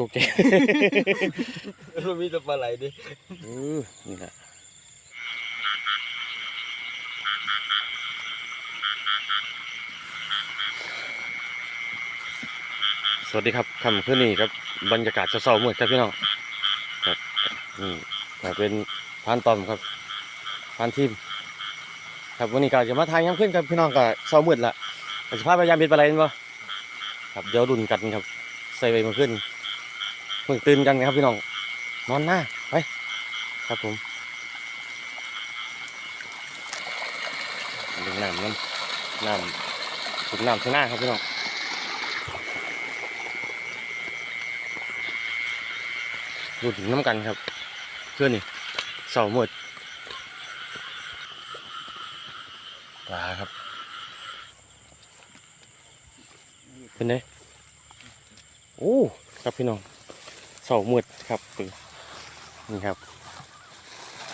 ตกใจมันมีแต่ปลาไหลดิเออนี่แหละสวัสดีครับคำคืนนี้ครับบรรยากาศเศร้าๆมืดครับพี่น้องครับนี่ก็เป็นพานตอมครับพานทีมครับวันนี้ก็จะมาทายย้ำขึ้นครับพี่น้องก็เศร้ามืดละก็จะพาพยายามบิดไปอะไรบ่ครับเดี๋ยวดุนกันครับ ใส่ไปมาขึ้นเพิ่งตื่นกันะครับพี่น้อง นอนหน้าไปครับผมดึงน้ำน้ำน้ำถุงน้ำข้างหน้าครับพี่น้องดูถึงน้ำกันครับเพื่อนนี่เสาร์มืดปลาครับเป็นไง โอ้ครับพี่น้องเสาร์มืดครับนี่ครับ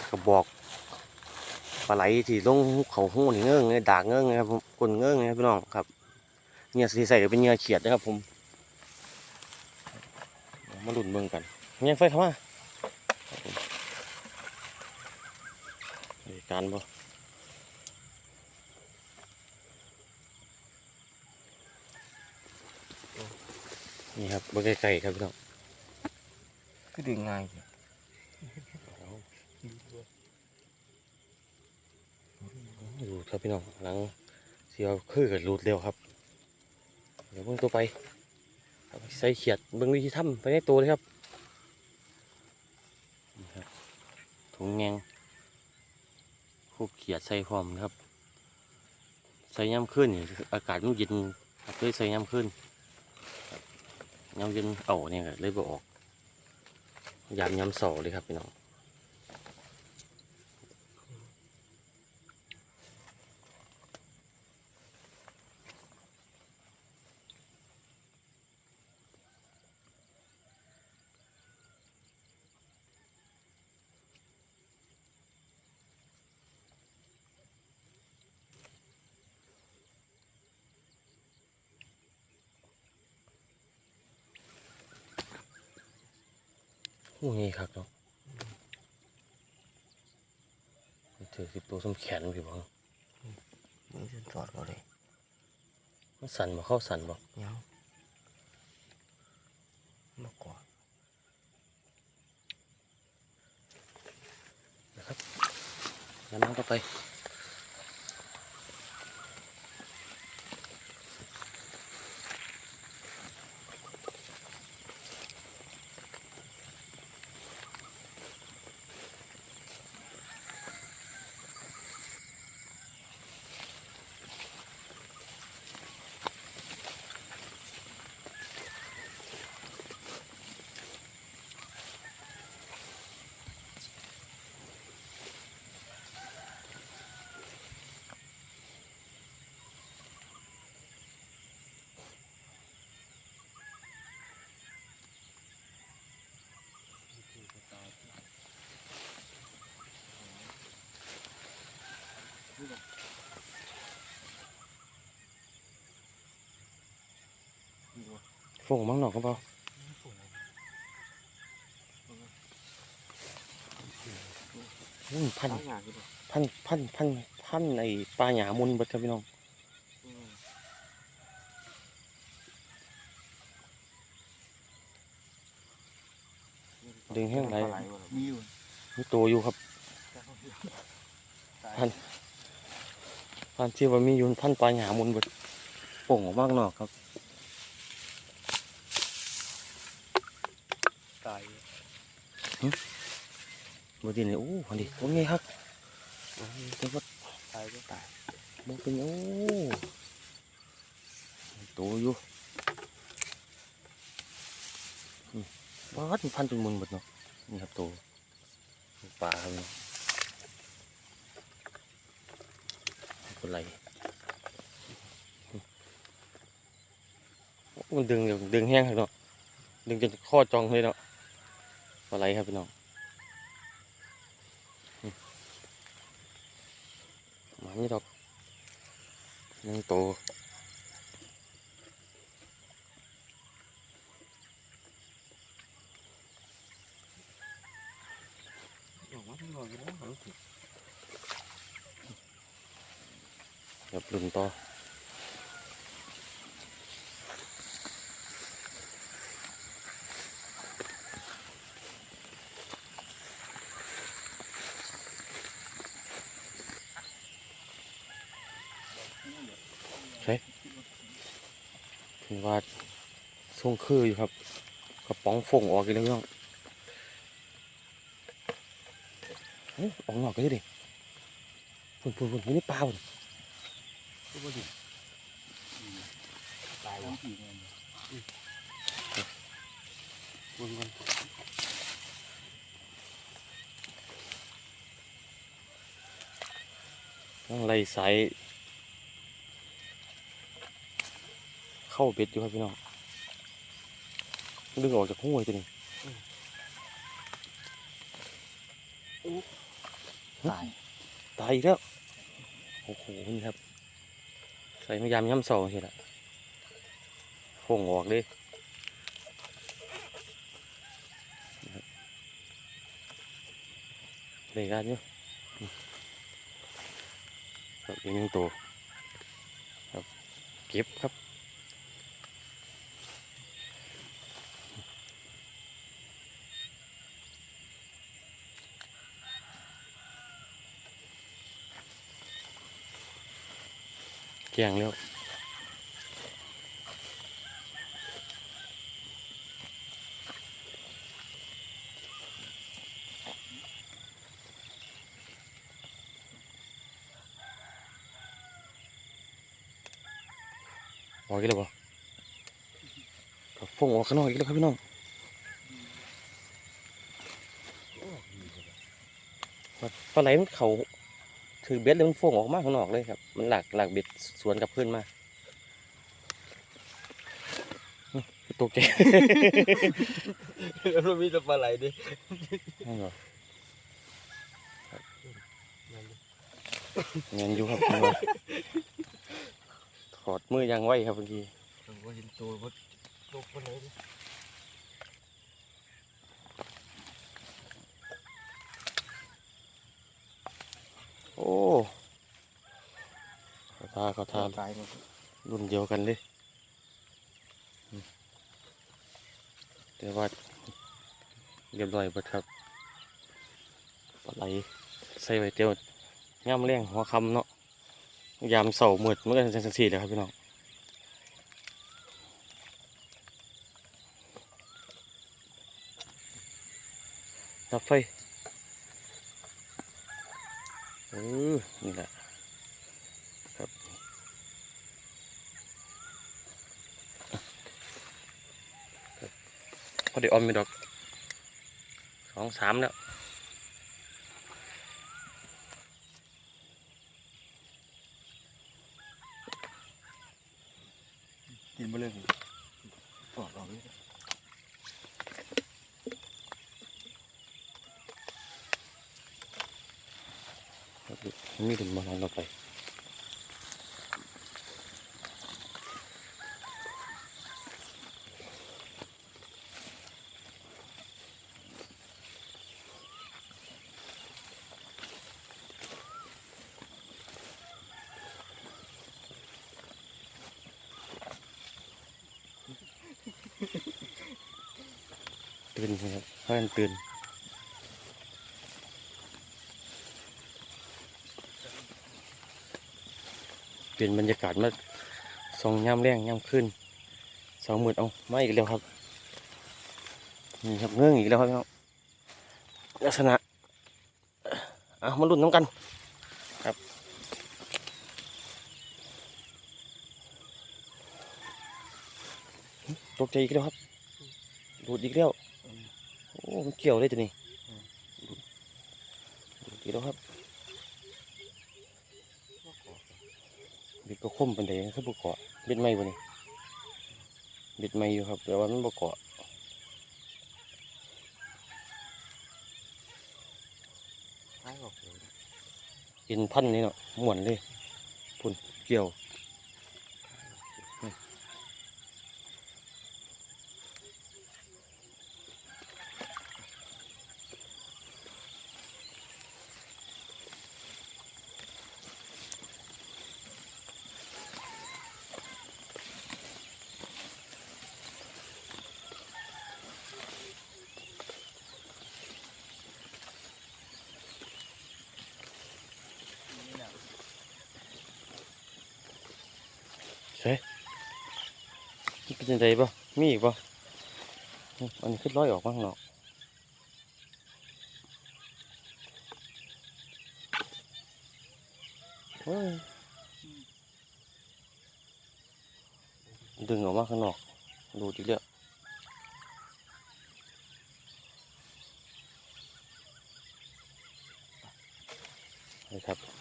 กระบอกปลาไหลที่ลงเขาหูนี่เงื่องไงดากเงื่องไงครับผมกลนเงื่องไงครับพี่น้องครับเหงื่อสีใส่เป็นเงื่อเขียดนะครับผมมาหลุนเบิ่งกันเงี้ยไฟเข้ามาการบ่ นี่ครับเบิ่งไกลๆครับพี่น้องก็ดึงง่ายรูดครับพี่น้องหลังเสียวคือกับรูดเร็วครับ เดี๋ยวเบิ่งตัวไปเอาไปใส่เขียดเบิ่งวิธีทำไปในตัวเลยครับนี่ครับถุงแงงคูบเขียดใส่พร้อมนะครับ ใส่ย่ำขึ้นนี่อากาศมันเย็นครับเลยใส่ย่ำขึ้นครับ ย้ำย็นเอาเนี่ยเลยบออกยามย้ำเสาเลยครับพี่น้อง โอ้ยครับเนาะถือสิตัวสมแขนพี่บอกมึงจะถอดก็เลยมันสั่นบ่เข้าสั่นบ่ยังมากกว่านะครับแล้วมันก็ไป ฟงมั่งหนอกก็เปล่าพันตั้งอย่างนี้เลยพันพันพันพันไอปลาหยามุนบิดครับพี่น้องดึงแห้งไรมีอยู่มีตัวอยู่ครับพันพันที่ว่ามีอยุนพันปลาหยามุนบิดโป่งออกมากนอกครับ ตาย บดินเลยโอ้พันดิโอ้ไงครับแต่ว่าตายก็ตายมองเป็นโอ้ตัวอยู่ว้าดมันพันจนมุนเบิดเนาะนี่ครับตัวปลาครับเน้องเป็นไรมันดึงดึงแห้งครับเนาะดึงจนข้อจองเลยเนาะ ปลาไหลครับพี่น้องมานี่ดอกยังโตเดี๋ยวปรุงต่อ คือว่าทรงคืออยู่ครับกระป๋องฟงออกอีกแล้วพี่น้องออกหนอกกันดิพุ่นพุ่นพุ่นอยู่ป่าพุ่นตายแล้วอีกเงินวนต้องไล่สาย เข้าเบ็ดอยู่ครับพี่น้องดึงออกจากห้วยตัวนี้ตายตายอีกแล้วโอ้โหนี่ครับ ใส่มายามย่ำสองทีละฟงออกเลยนะครับเลยกันอยู่อืมครับอีกหนึ่งตัวครับเก็บครับ เกี่ยงแล้วออกอีกแล้วบ่ครับฟงออกข้างนอกอีกแล้วครับพี่น้องปลาปลาไหลมันเขา ถือเบ็ดแล้วมันฟงออกมาข้างนอกเลยครับ มันหลักหลักเบ็ดสวนกับเพื่อนมาอื้อตกใจแล้วมันมีแต่ปลาไหลดินั่นเหรอเงินอยู่ครับเงินว่าถอดมือยังไว้ครับเมื่อกี้ผมก็เห็นตัวว่าตัวปลาไหล โอ้เขาทาเขาทาตายหมดรุ่นเดียวกันเลยอืมแต่ว่าเรียบร้อยหมดครับปลาไหลใส่ไว้เตียวย่ำเลี้ยงหัวคำเนาะยามเสาร์มืดเมื่อกันจังสี่เลยครับพี่น้องดับไฟเออนี่แหละครับพอดีออมมีดอกสองสามแล้วกินมาเลยปลอดออกเลย ครับ มีถึงมาลองเราไปตื่นครับเพื่อนตื่น เปลี่ยนบรรยากาศมาสองยามแรงยามขึ้นสองหมื่นเอามาอีกแล้วครับนี่ครับเงื่องอีกแล้วครับพี่น้องลักษณะอะมาลุ้นน้ำกันครับตกใจอีกแล้วครับดูดอีกแล้วโอ้มันเกี่ยวเลยตัวนี้ดูดอีกแล้วครับ บิด ก็คมเป็นไดคือบ่เกาะบิดไม่บ่นี่บิดไม่อยู่ครับแต่ว่ามันบ่เกาะท้ายออกเลยเอ็นพันนี่เนาะม่วนเลยพุ่นเกี่ยว เป็นจังไดบ่มีอีกบ่อันนี้ขึ้นร้อยออกมาข้างนอกดึงออกมาข้างนอกดูดีแล้วนี่ครับ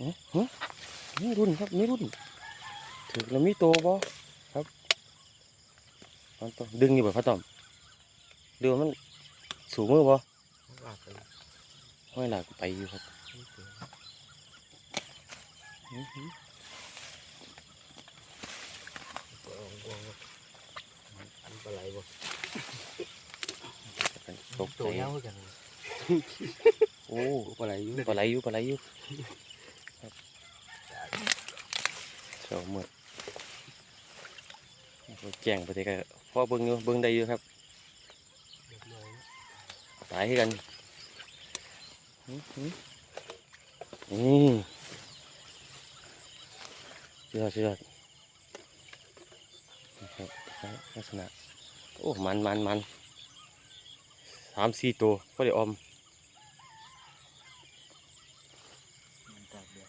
นี่รุ่นครับนี่รุ่นถือแล้วมีโตบ่ครับอันต่อดึงอยู่บ่พ่อต้อมดูว่ามันสูงมือบ่ลากไปห้อยหลักไปอยู่ครับนี่ตัวอื้อหือตัวอ่องบวงอันปลาไหลบ่ตกใจตัวเงากันโอ้ปลาไหลอยู่ปลาไหลอยู่ปลาไหลอยู่ครับ เช้ามืดแจ้งไปเถอะก็พอเบิ่งอยู่เบิ่งได้อยู่ครับตายให้กันอื้อหือนี่เชื่อเชื่อดนะครับลักษณะโอ้มันมันมันสามสี่ตัวก็ได้ออม มันตากแดด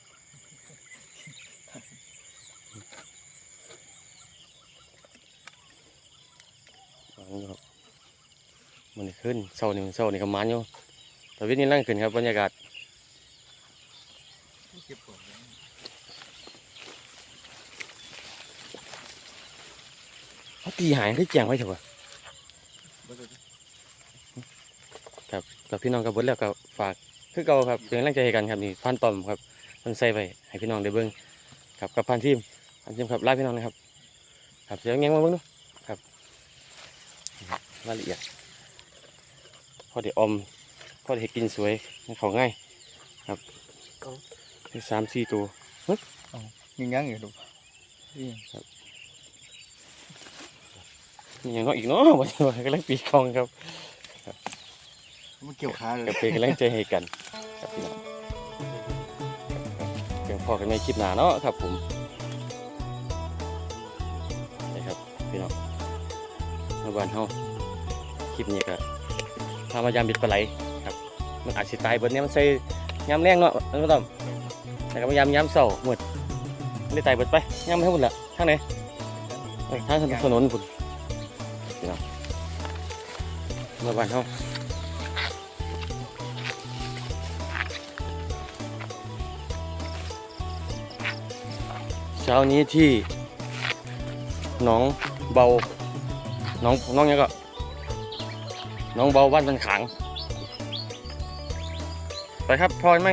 มันอยู่ครับ มันขึ้นเสานึ่งเสานี่ก็มันอยู่แต่วิทย์นี่ร่างขึ้นครับบรรยากาศเขาตีหายได้แจงไว้เถอะครับกับพี่น้องกับบดแล้วก็ฝากคือเก่าครับเป็นกำลังใจให้กันครับนี่พันตอมครับมันใส่ไปให้พี่น้องได้เบิ่งครับกับพันทีมพันทีมครับไล่พี่น้องนะครับ ครับเดี๋ยวแงงมาเบิ่งดูครับรายละเอียด พอได้ออมพอได้เฮ็ดกินสวยให้เขาง่ายครับได้สามสี่ตัวยังยังอยู่ดูนี่มีอย่างน้อยอีกเนาะวันนี้ว่ากำลังปีกองครับมันเกี่ยวขาเลยกับเป็นกำลังใจให้กันครับพี่น้องเพียงพอกันในคลิปหน้าเนาะครับผมนี่ครับพี่น้องเมื่อวานเฮาคลิปนี้ก็ พามายามบิดปลาไหลครับ มันอาจสิตายเบิดเนี้ยมันใส่ยามแรงเนาะมันก็ต้องแต่ก็พยายามยามเสาหมดไม่ได้ตายเบิดไปยามไม่ให้หมดละทางไหนเอ้ยทางถนนพุ่นพี่น้องเมื่อวานเฮาเช้านี้ที่หนองเบาหนองหน้องยังก็ น้องเบาบ้านตันขัง ไปครับพอยไหม